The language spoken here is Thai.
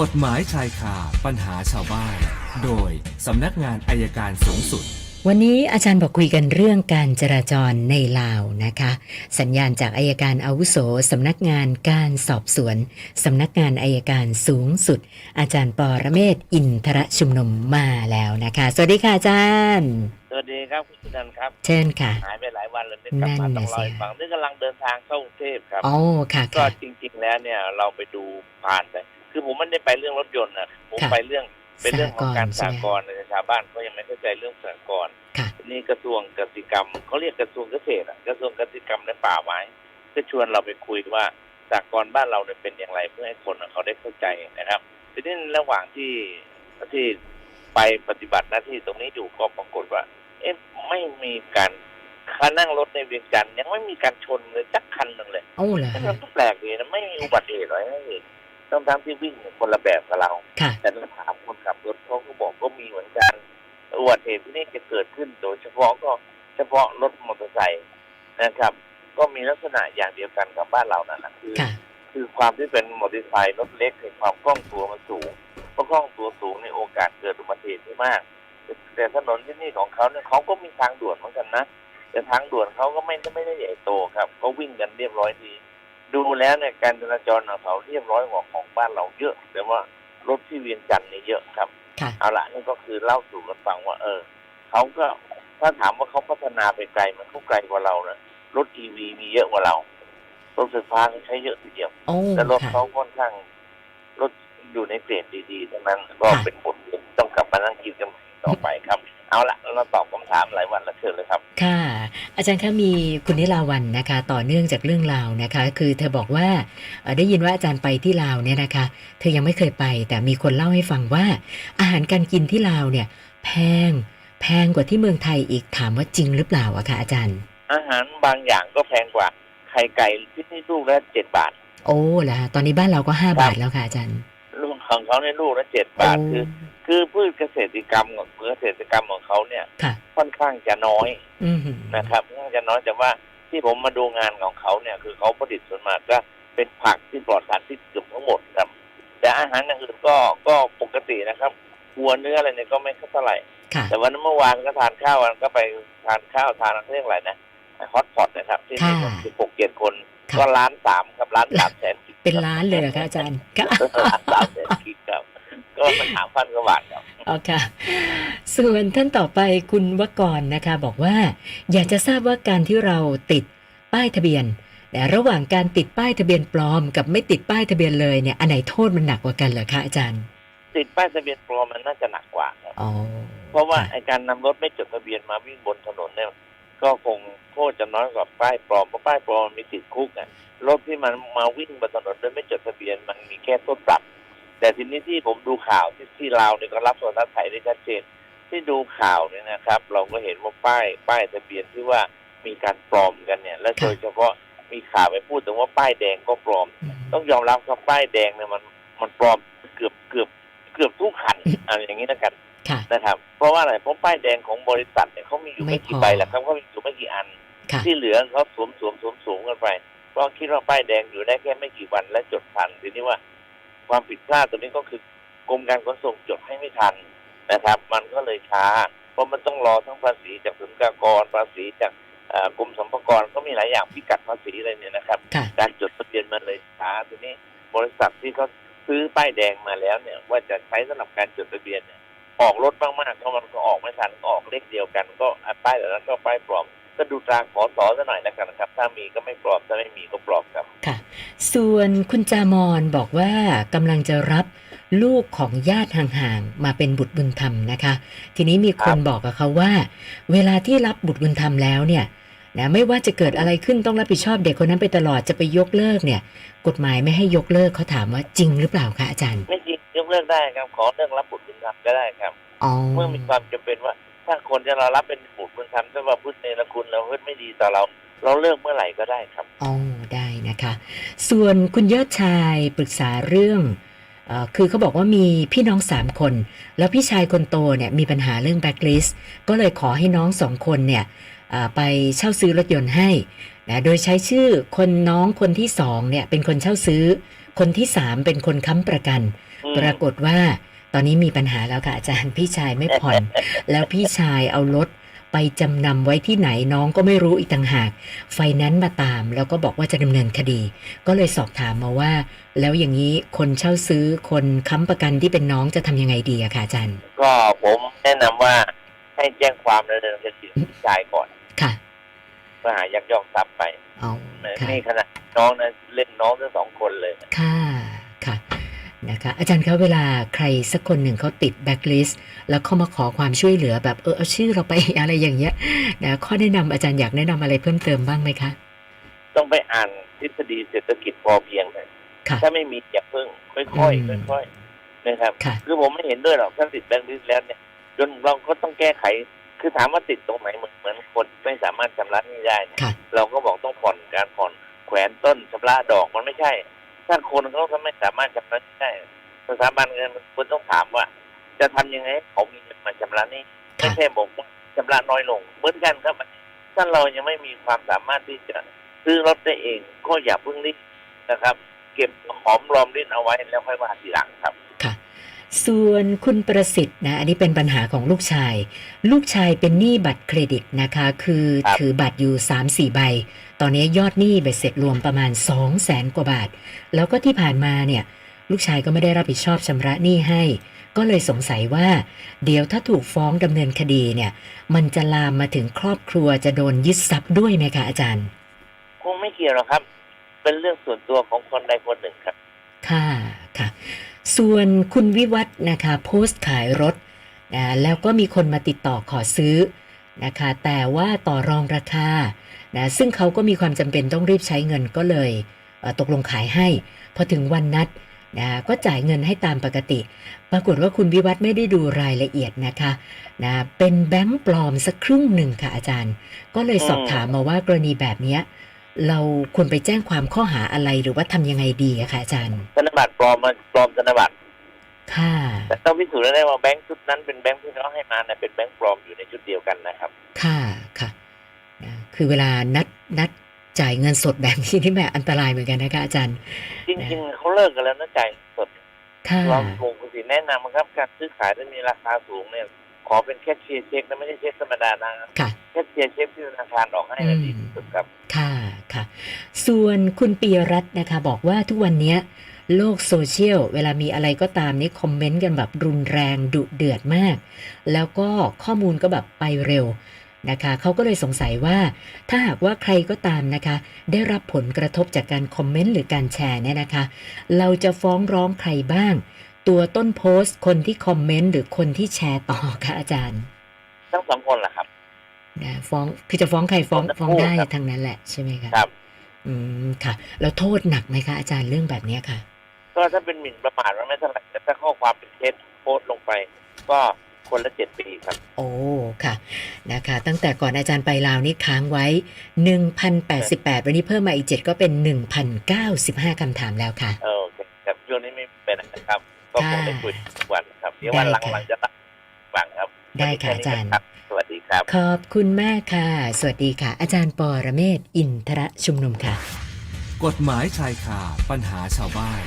กฎหมายชายคาปัญหาชาวบ้าน โดยสำนักงานอายการสูงสุด วันนี้อาจารย์บอกคุยกันเรื่องการจราจรในลาวนะคะ สัญญาณจากอายการอาวุโสสำนักงานการสอบสวนสำนักงานอายการสูงสุด อาจารย์ปอระเมศวร์อินทรชุมนุมมาแล้วนะคะ สวัสดีค่ะอาจารย์ สวัสดีครับคุณสุนันท์ครับ เชิญค่ะ หายไปหลายวันเลยได้กลับมานั่นต้องน่ะเล่าสิให้ฟังนี่กำลังเดินทางเข้ากรุงเทพครับโอ้ค่ะก็ค่ะจริง ๆ แล้วเนี่ยเราไปดูผ่านไป คือผมไม่ได้ไปเรื่องรถยนต์นะผมค่ะ ไปเรื่องเป็นเรื่องของการสหสากกรรณ์ณ์ในชาวบ้านก็ยังไม่เข้าใจเรื่องสากรณ์ค่ะนี่กระทรวงกสิกรรมเขาเรียกกระทรวงเกษตรอะกระทรวงกสิกรรมและป่าไม้ก็ชวนเราไปคุยว่าสากรณ์บ้านเราเนี่ยเป็นอย่างไรเพื่อให้คนเขาได้เข้าใจนะครับทีนี้ระหว่างที่ที่ไปปฏิบัติหน้าที่ตรงนี้อยู่ก็ปรากฏว่า เอ๊ะไม่มีการคันนั่งรถในเวียงจันทร์ยังไม่มีการชนเลยสักคันหนึ่งเลย โอ้เหรอมันก็แปลกดีนะไม่มีอุบัติเหตุอะไรให้เห็น ต้องทั้งที่วิ่งคนละแบบกับเรา ค่ะ แต่เราถามคนขับรถเขาก็บอกก็มีเหมือนกันอุบัติเหตุที่นี่จะเกิดขึ้นโดยเฉพาะก็เฉพาะรถมอเตอร์ไซค์นะครับ ก็มีลักษณะอย่างเดียวกันกับบ้านเรานั่นแหละคือ ค่ะ คือความที่เป็นมอเตอร์ไซค์รถเล็กในความคล่องตัวมันสูงเพราะคล่องตัวสูงในโอกาสเกิดอุบัติเหตุที่มากแต่ถนนที่นี่ของเขาเนี่ยเขาก็มีทางด่วนเหมือนกันนะ แต่ทางด่วนเขาก็ไม่ไม่ได้ใหญ่โตครับเขาวิ่งกันเรียบร้อยดี ดูแล้วเนี่ยการจราจรของเขาเรียบร้อยกว่าของบ้านเราเยอะ แต่ว่ารถที่เวียงจันทร์เนี่ยเยอะครับค่ะเอาละนี่ก็คือเล่าสู่กันฟังว่า เออเขาก็ถ้าถามว่าเขาพัฒนาไปไกลมันเขาไกลกว่าเรานะรถอีวีมีเยอะกว่าเรารถไฟฟ้านี่ใช้เยอะทีเดียวโอ้แต่รถค่ะเขาค่อนข้างรถอยู่ในเกรดดีๆทั้งนั้นก็ค่ะเป็นบทเรียนต้องกลับมานั่งคิดกันใหม่ต่อไปครับ เอาละเราตอบคำถามหลายวันแล้วเชิญเลยครับ ค่ะ อาจารย์คะมีคุณนิลาวันนะคะ ต่อเนื่องจากเรื่องลาวนะคะ คือเธอบอกว่าเอ่อได้ยินว่าอาจารย์ไปที่ลาวเนี่ยนะคะ เธอยังไม่เคยไป แต่มีคนเล่าให้ฟังว่า อาหารการกินที่ลาวเนี่ย แพงแพงกว่าที่เมืองไทยอีกถามว่าจริงหรือเปล่าอะคะอาจารย์ อาหารบางอย่างก็แพงกว่าไข่ไก่ที่นี่ลูกละเจ็ดบาท โอ้ล่ะตอนนี้บ้านเราก็ห้าบาทแล้วค่ะอาจารย์ลูก ของเขาในยลูกละเจ็ดบาทคือ คือพืชเกษตรกรรมของเกษตรกรรมของเขาเนี่ยค่ะค่อนข้างจะน้อยอืมหือนะครับค่อนข้างจะน้อยแต่ว่าที่ผมมาดูงานของเขาเนี่ย คือเขาผลิตส่วนมากก็เป็นผักที่ปลอดสารพิษเกือบทั้งหมดครับ แต่อาหารอย่างอื่นก็ก็ปกตินะครับวัวเนื้ออะไรเนี่ยก็ไม่เท่าไหร่ค่ะแต่วันเมื่อวานก็ทานข้าวกันก็ไปทานข้าวทานเรื่องอะไรนะฮอตพอตนะครับ ที่มีคนสิบหกเจ็ดคนค่ะก็ล้านสามครับล้านสามแสนกิเป็นล้านเลยเหรอคะอาจารย์ค่ะล้านสามแสน กิครับก็มันถามพันกว่าบาทครับเอาค่ะ ส่วนท่านต่อไปคุณวกรนะคะ บอกว่า อยากจะทราบว่าการที่เราติดป้ายทะเบียนแต่ระหว่างการติดป้ายทะเบียนปลอม กับไม่ติดป้ายทะเบียนเลยเนี่ยอันไหนโทษมันหนักกว่ากันเหรอคะอาจารย์ ติดป้ายทะเบียนปลอมมันน่าจะหนักกว่าครับอ๋อเพราะว่าค่ไอการนำรถไม่จดทะเบียนมาวิ่งบนถนนเนี่ยก็คงโทษจะน้อยกว่าป้ายปลอมเพราะป้ายปลอมมันมีติดคุกอะรถที่มันมาวิ่งบนถนนโดยไม่จดทะเบียนมันมีแค่โทษปรับ แต่ทีนี้ที่ผมดูข่าวที่ที่ลาวเนี่ยก็รับส่วนทัดไถได้ชัดเจน ที่ดูข่าวเนี่ยนะครับ เราก็เห็นว่าป้ายป้ายทะเบียนที่ว่ามีการปลอมกันเนี่ย และโดยเฉพาะมีข่าวไปพูดถึงว่าป้ายแดงก็ปลอมอืมต้องยอมรับครับป้ายแดงเนี่ยมันมันปลอมเกือบเกือบเกือบทุกคันอะไรอย่างนี้นะครับค่ะนะครับ เพราะว่าอะไรเพราะป้ายแดงของบริษัทเนี่ยเขามีอยู่ไม่ไม่กี่พอใบแหละครับเขามีอยู่ไม่กี่อันค่ะที่เหลือเขาสวมสวมสวมสวมกันไปเพราะคิดว่าป้ายแดงอยู่ได้แค่ไม่กี่วันและจดทันทีนี้ว่า ความผิดพลาดตัวนี้ก็คือกรมการขนส่งจดให้ไม่ทันนะครับ มันก็เลยช้า เพราะมันต้องรอทั้งภาษีจากศุลกากรภาษีจากเอ่อกรมสรรพากรก็มีหลายอย่างพิกัดภาษีอะไรเนี่ยนะครับค่ะการจดทะเบียนมันเลยช้าทีนี้บริษัทที่เขาซื้อป้ายแดงมาแล้วเนี่ย ว่าจะใช้สำหรับการจดทะเบียนเนี่ยออกรถมากๆก็มันก็ออกไม่ทันก็ออกเลขเดียวกัน ก็อะป้ายเหล่านั้นก็ป้ายปลอม ก็ดูตราขอสอซะหน่อยแล้วกันนะครับ ถ้ามีก็ไม่ปลอมถ้าไม่มีก็ปลอมครับค่ะ ส่วนคุณจามอนบอกว่ากำลังจะรับลูกของญาติห่างๆมาเป็นบุตรบุญธรรมนะคะ ทีนี้มีคนครับบอกกับเขาว่า เวลาที่รับบุตรบุญธรรมแล้วเนี่ยนะไม่ว่าจะเกิดอะไรขึ้นต้องรับผิดชอบเด็กคนนั้นไปตลอดจะไปยกเลิกเนี่ย กฎหมายไม่ให้ยกเลิกเขาถามว่าจริงหรือเปล่าคะอาจารย์ ไม่จริงยกเลิกได้ครับขอเรื่องรับบุตรบุญธรรมก็ได้ครับอ๋อเมื่อมีความจำเป็นว่า ถ้าคนจะเรารับเป็นบุตรบุญธรรมถ้าว่าพุทธเนรคุณเราพุทธไม่ดีต่อเรา เราเลิกเมื่อไหร่ก็ได้ครับอ๋อได้นะคะ ส่วนคุณยอดชายปรึกษาเรื่องเออคือเขาบอกว่ามีพี่น้องสามคน แล้วพี่ชายคนโตเนี่ยมีปัญหาเรื่องแบ็คลิสก็เลยขอให้น้องสองคนเนี่ยเอ่อไปเช่าซื้อรถยนต์ให้นะโดยใช้ชื่อคนน้องคนที่สองเนี่ยเป็นคนเช่าซื้อ คนที่สามเป็นคนค้ำประกันอืมปรากฏว่า ตอนนี้มีปัญหาแล้วค่ะอาจารย์พี่ชายไม่ผ่อน แล้วพี่ชายเอารถไปจำนำไว้ที่ไหนน้องก็ไม่รู้อีกต่างหาก ไฟแนนซ์มาตาม แล้วก็บอกว่าจะดำเนินคดี ก็เลยสอบถามมาว่า แล้วอย่างนี้คนเช่าซื้อคนค้ำประกันที่เป็นน้องจะทำยังไงดีอะค่ะอาจารย์ ก็ผมแนะนำว่าให้แจ้งความดำเนินคดีกับพี่ชายก่อนค่ะเพื่อหายักยอกทรัพย์ไปเอาค่ะนี่ขนาดน้องนะเล่นน้องทั้งสองคนเลยค่ะค่ะ นะคะอาจารย์คะเวลาใครสักคนหนึ่งเขาติดแบ็คลิสต์แล้วเข้ามาขอความช่วยเหลือแบบเออเอาชื่อเราไปอะไรอย่างเงี้ยนะข้อแนะนำอาจารย์อยากแนะนำอะไรเพิ่มเติมบ้างไหมคะ ต้องไปอ่านทฤษฎีเศรษฐกิจพอเพียงเลยค่ะถ้าไม่มีอย่าเพิ่งค่อยอืมๆค่อยๆนะครับค่ะคือผมไม่เห็นด้วยหรอกถ้าติดแบงค์ลิสต์แล้วเนี่ยจนเราก็ต้องแก้ไข คือถามว่าติดตรงไหนเหมือนเหมือนคนไม่สามารถชำระหนี้ได้เนี่ยค่ะเราก็บอกต้องผ่อนการผ่อนแขวนต้นชำระดอกมันไม่ใช่ ถ้าคนเขาถ้าไม่สามารถชำระหนี้ได้สถาบันเงินมันควรต้องถามว่า จะทำยังไงให้เขามีเงินมาชำระหนี้ไม่ค่ะใช่บอกว่าชำระน้อยลงเหมือนกันครับถ้าเรายังไม่มีความสามารถที่จะซื้อรถได้เองก็อย่าเพิ่งรีบนะครับ เก็บหอมรอมริบเอาไว้แล้วค่อยว่าทีหลังครับค่ะ ส่วนคุณประสิทธิ์นะอันนี้เป็นปัญหาของลูกชาย ลูกชายเป็นหนี้บัตรเครดิตนะคะ คือครับถือบัตรอยู่ 3-4 ใบ ตอนนี้ยอดหนี้เบ็ดเสร็จรวมประมาณ 2 0 0แสนกว่าบาท แล้วก็ที่ผ่านมาเนี่ย ลูกชายก็ไม่ได้รับผิดชอบชำระหนี้ให้ ก็เลยสงสัยว่า เดี๋ยวถ้าถูกฟ้องดำเนินคดีเนี่ย มันจะลามมาถึงครอบครัวจะโดนยึดทรัพย์ด้วยไหมคะอาจารย์คงไม่เกี่ยวหรอกครับ เป็นเรื่องส่วนตัวของคนใดคนหนึ่งครับ ค่ะค่ะ ส่วนคุณวิวัฒน์นะคะโพสต์ขายรถนะแล้วก็มีคนมาติดต่อขอซื้อนะคะแต่ว่าต่อรองราคานะซึ่งเขาก็มีความจำเป็นต้องรีบใช้เงินก็เลยตกลงขายให้ พอถึงวันนัดนะก็จ่ายเงินให้ตามปกติ ปรากฏว่าคุณวิวัฒน์ไม่ได้ดูรายละเอียดนะคะนะเป็นแบงค์ปลอมสักครึ่งหนึ่งค่ะอาจารย์ ก็เลยสอบถามมาว่ากรณีแบบนี้ เราควรไปแจ้งความข้อหาอะไรหรือว่าทำยังไงดีอะคะอาจารย์ ธนบัตรปลอมมันปลอมธนบัตรค่ะ แต่ต้องพิสูจน์ได้ว่าแบงค์ชุดนั้นเป็นแบงค์ที่เขาให้มาเนี่ยเป็นแบงค์ปลอมอยู่ในชุดเดียวกันนะครับ ค่ะค่ะนะคือเวลานัดนัดจ่ายเงินสดแบบนี้นี่แหม่อันตรายเหมือนกันนะคะอาจารย์ จริงๆเขาเลิกกันแล้วนะจ่ายสดค่ะเราถูกสิแนะนำครับ การซื้อขายที่มีราคาสูงเนี่ย ขอเป็นแค่เชียร์เช็คนะไม่ใช่เช็คธรรมดานะครับค่ะ แค่เชียร์เช็คที่ธนาคารออกให้นะดีที่สุดครับ ค่ะ ค่ะ ส่วนคุณปียรัตน์นะคะ บอกว่าทุกวันนี้โลกโซเชียลเวลามีอะไรก็ตามนี่คอมเมนต์กันแบบรุนแรงดุเดือดมาก แล้วก็ข้อมูลก็แบบไปเร็วนะคะเขาก็เลยสงสัยว่า ถ้าหากว่าใครก็ตามนะคะ ได้รับผลกระทบจากการคอมเมนต์หรือการแชร์เนี่ยนะคะ เราจะฟ้องร้องใครบ้าง ตัวต้นโพสต์ คนที่คอมเมนต์หรือคนที่แชร์ต่อคะอาจารย์ทั้งสองคนแหละครับ นะฟ้องคือจะฟ้องใครฟ้องฟ้องทั้งฟ้องคู่ได้ครับทั้งนั้นแหละใช่ไหมคะครับ อืมค่ะ แล้วโทษหนักไหมคะอาจารย์เรื่องแบบเนี้ยค่ะ ก็ถ้าเป็นหมิ่นประมาทมันไม่เท่าไหร่แต่ถ้าข้อความเป็นเท็จโพสต์ลงไป ก็คนละเจ็ดปีครับ โอ้ค่ะนะคะ ตั้งแต่ก่อนอาจารย์ไปลาวนี่ค้างไว้1,088วันนี้เพิ่มมาอีก7ก็เป็น1,095คำถามแล้วค่ะเออโอเคครับช่วงนี้ไม่เป็นไรนะครับ ก็คงได้คุยทุกวันครับเดี๋ยววันหลังได้ค่ะหลังจะรับฟังครับได้ค่ะวันนี้แนี้อาจารย์น ครับสวัสดีครับ ขอบคุณมากค่ะ สวัสดีค่ะ อาจารย์ปอระเมศวร์อินทระชุมนุมค่ะ กฎหมายชายคาปัญหาชาวบ้าน